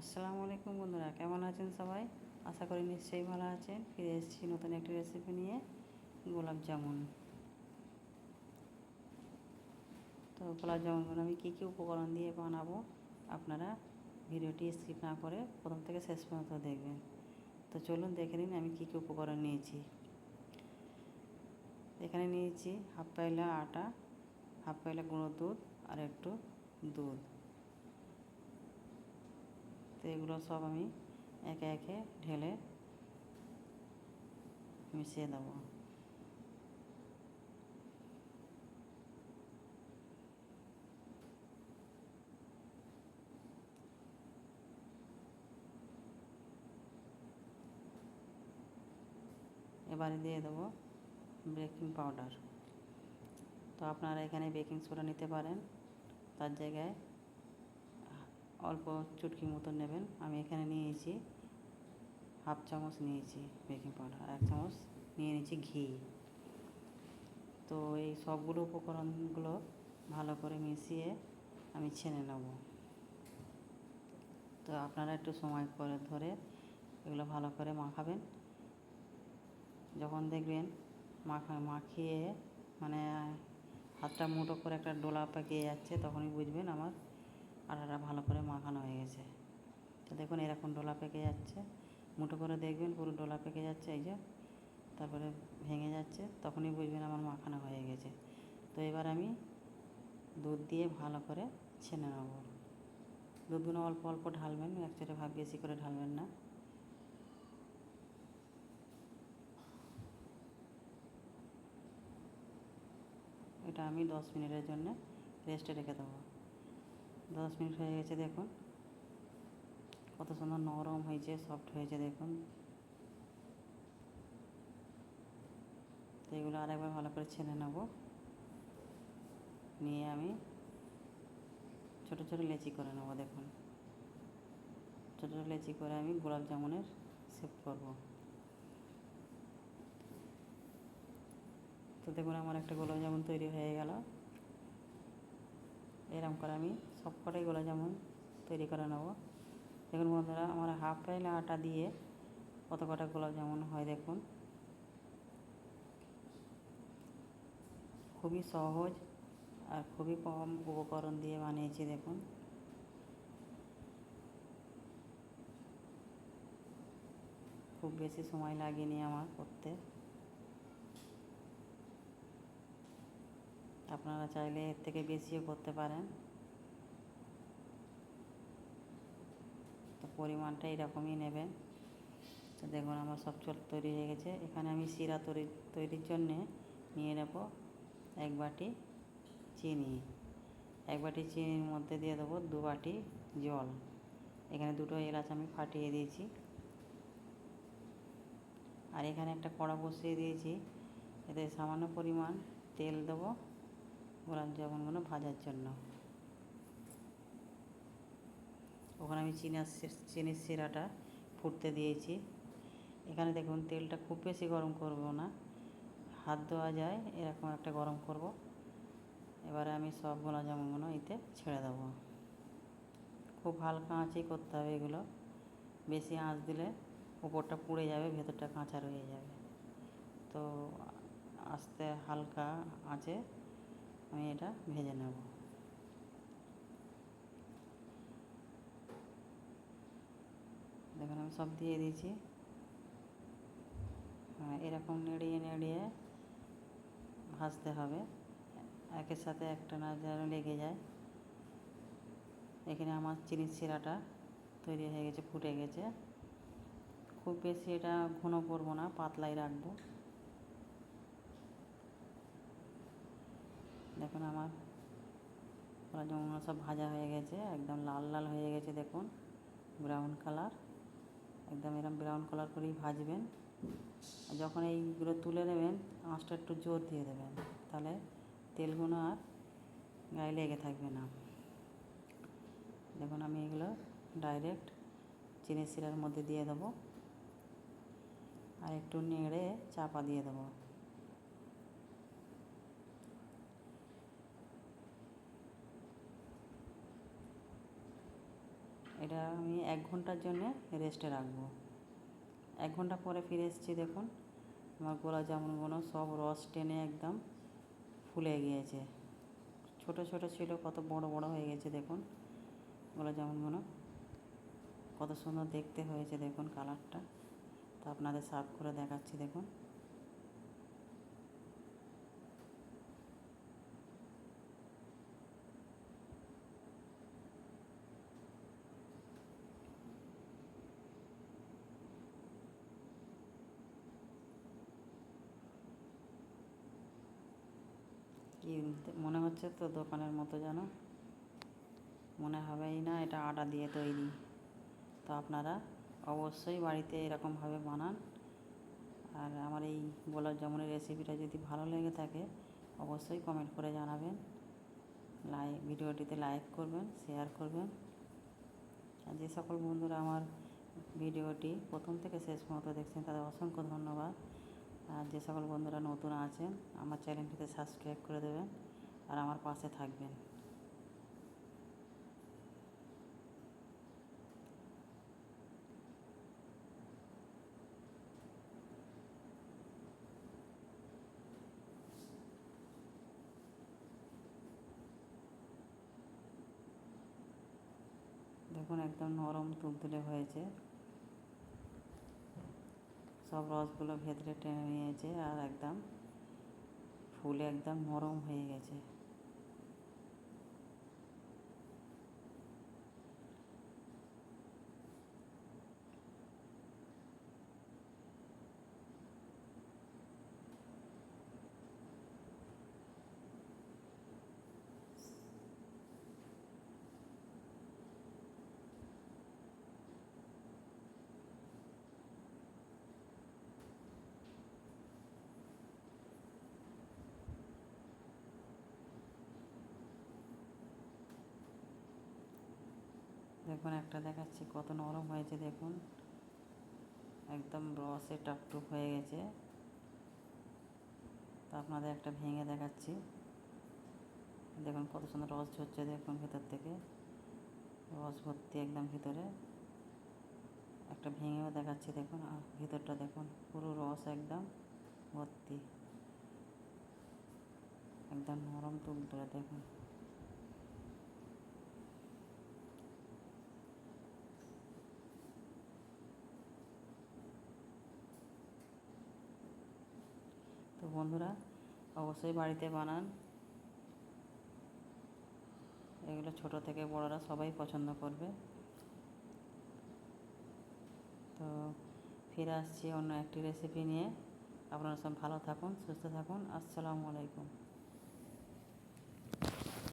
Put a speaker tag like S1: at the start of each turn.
S1: আসসালামু আলাইকুম বন্ধুরা, কেমন আছেন সবাই? আশা করি নিশ্চয়ই ভালো আছেন। ফিরে এসেছি নতুন একটি রেসিপি নিয়ে, গোলাপ জামুন। তো গোলাপ জামুন আমি কী কী উপকরণ দিয়ে বানাবো আপনারা ভিডিওটি স্কিপ না করে প্রথম থেকে শেষ পর্যন্ত দেখবেন। তো চলুন দেখে নিন আমি কী কী উপকরণ নিয়েছি। এখানে নিয়েছি হাফ পাইলা আটা, হাফ পাইলা গুঁড়ো দুধ আর একটু দুধ। তো এগুলো সব আমি একে একে ঢেলে মিশিয়ে দেবো এবারে দিয়ে দেবো বেকিং পাউডার। তো আপনারা এখানে বেকিং সোডা নিতে পারেন, তার জায়গায় অল্প চুটকি মতো নেবেন। আমি এখানে নিয়েছি হাফ চামচ নিয়েছি বেকিং পাউডার আর এক চামচ নিয়ে নিয়েছি ঘি। তো এই সবগুলো উপকরণগুলো ভালো করে মিশিয়ে আমি ছেনে নেব। তো আপনারা একটু সময় করে ধরে এগুলো ভালো করে মাখাবেন। যখন দেখবেন মাখা, মাখিয়ে মানে হাতটা মুঠো করে একটা ডোলা পাকিয়ে যাচ্ছে, তখনই বুঝবেন আমার আটাটা ভালো করে মাখানো হয়ে গেছে। তো দেখুন এরকম ডোলা পেকে যাচ্ছে। মুঠো করে দেখবেন পুরো ডোলা পেকে যাচ্ছে, এই যে। তারপরে ভেঙে যাচ্ছে, তখনই বুঝবেন আমার মাখানো হয়ে গেছে। তো এবার আমি দুধ দিয়ে ভালো করে ছেনে নেব। দুধগুলো অল্প অল্প ঢালবেন একচুয়ালি ভাব বেশি করে ঢালবেন না। এটা আমি দশ মিনিটের জন্য রেস্টে রেখে দেবো। দশ মিনিট হয়ে গেছে দেখুন। কত সুন্দর নরম হয়েছে সফট হয়েছে দেখুন। তো এগুলো আরেকবার ভালো করে ছেনে নেব। নিয়ে আমি ছোটো ছোটো লেচি করে নেব দেখুন। ছোটো ছোটো লেচি করে আমি গোলাপ জামুনের শেপ করব। তো দেখুন আমার একটা গোলাপ জামুন তৈরি হয়ে গেল। এরকম করে আমি সব কটাই গোলাপ জামুন তৈরি করে নেব। দেখুন বন্ধুরা, আমার হাফ পাইলে আটা দিয়ে কত কটা গোলাপ জামুন হয় দেখুন। খুবই সহজ আর খুবই কম উপকরণ দিয়ে বানিয়েছি দেখুন। খুব বেশি সময় লাগেনি আমার করতে। আপনারা চাইলে এর থেকে বেশিও করতে পারেন তো পরিমাণটা এরকমই নেবেন তো দেখুন আমার সব চল তৈরি হয়ে গেছে। এখানে আমি শিরা তৈরি, তৈরির জন্যে নিয়ে নেব এক বাটি চিনি। এক বাটি চিনির মধ্যে দিয়ে দেবো দু বাটি জল। এখানে দুটো এলাচ আমি ফাটিয়ে দিয়েছি। আর এখানে একটা কড়া বসিয়ে দিয়েছি। এতে সামান্য পরিমাণ তেল দেবো। গোলাপ জামুনগুলো ভাজার জন্য। ওখানে আমি চিনা চিনির শিরাটা ফুটতে দিয়েছি। এখানে দেখুন তেলটা খুব বেশি গরম করব না। হাত ধোয়া যায়, এরকম একটা গরম করব। এবারে আমি সব গোলাপ জামুনগুলো এতে ছেড়ে দেবো। খুব হালকা আঁচেই করতে হবে এগুলো। বেশি আঁচ দিলে উপরটা পুড়ে যাবে, ভেতরটা কাঁচা রয়ে যাবে। তো আস্তে হালকা আঁচে আমি এটা ভেজে নেব। দেখুন, আমি সব দিয়ে দিয়েছি। হ্যাঁ এরকম নেড়িয়ে নেড়িয়ে ভাজতে হবে। একের সাথে একটা না যেন লেগে যায়। এখানে আমার চিনির শিরাটা তৈরি হয়ে গেছে, ফুটে গেছে। খুব বেশি এটা ঘন করব না, পাতলাই রাখব। দেখুন, আমার ওরা যেমন সব ভাজা হয়ে গেছে, একদম লাল লাল হয়ে গেছে, দেখুন ব্রাউন কালার একদম এরম ব্রাউন কালার করেই ভাজবেন। যখন এইগুলো তুলে নেবেন, আঁচটা একটু জোর দিয়ে দেবেন, তাহলে তেলগুলো আর গায়ে লেগে থাকবে না। দেখুন, আমি এগুলো ডাইরেক্ট চিনি শিরার মধ্যে দিয়ে দেবো। আর একটু নেড়ে চাপা দিয়ে দেবো। এটা আমি এক ঘণ্টার জন্যে রেস্টে রাখব। এক ঘণ্টা পরে ফিরে এসেছি দেখুন, আমার গোলাপ জামুনগুলো সব রস টেনে একদম ফুলে গিয়েছে। ছোট ছোট ছিল, কত বড় বড় হয়ে গেছে দেখুন গোলাপ জামুনগুলো কত সুন্দর দেখতে হয়েছে দেখুন কালারটা তো আপনাদের সার্ভ করে দেখাচ্ছি দেখুন। কি মনে হচ্ছে তো দোকানের মতো যেন মনে হবেই না, এটা আটা দিয়ে তৈরি। তো আপনারা অবশ্যই বাড়িতে এরকমভাবে বানান। আর আমার এই গোলাপ জামুনের রেসিপিটা যদি ভালো লেগে থাকে, অবশ্যই কমেন্ট করে জানাবেন। লাইক ভিডিওটিতে লাইক করবেন শেয়ার করবেন। আর যে সকল বন্ধুরা আমার ভিডিওটি প্রথম থেকে শেষ পর্যন্ত দেখছেন, তাদের অসংখ্য ধন্যবাদ। আর যে সকল বন্ধুরা নতুন আছেন আমার চ্যানেলটিতে সাবস্ক্রাইব করে দেবেন আর আমার পাশে থাকবেন। দেখুন, একদম নরম তুলতুলে হয়েছে। সব রসগুলো ভেতরে টেনে নিয়েছে আর একদম ফুলে একদম নরম হয়ে গেছে। দেখুন, একটা দেখাচ্ছি কত নরম হয়েছে, দেখুন। একদম রসে টাপটুপ হয়ে গেছে। তো আপনাদের একটা ভেঙে দেখাচ্ছি। দেখুন, কত সুন্দর রস ঝরছে, দেখুন ভেতর থেকে। রস ভর্তি একদম ভিতরে। একটা ভেঙেও দেখাচ্ছি, দেখুন, আর ভিতরটা দেখুন, পুরো রস একদম ভর্তি। একদম নরম তুলতুলে, দেখুন তো বন্ধুরা, অবশ্যই বাড়িতে বানান। এগুলো ছোট থেকে বড়রা সবাই পছন্দ করবে। তো ফিরে আসছি অন্য একটি রেসিপি নিয়ে। আপনারা সব ভালো থাকুন, সুস্থ থাকুন। আসসালামু আলাইকুম।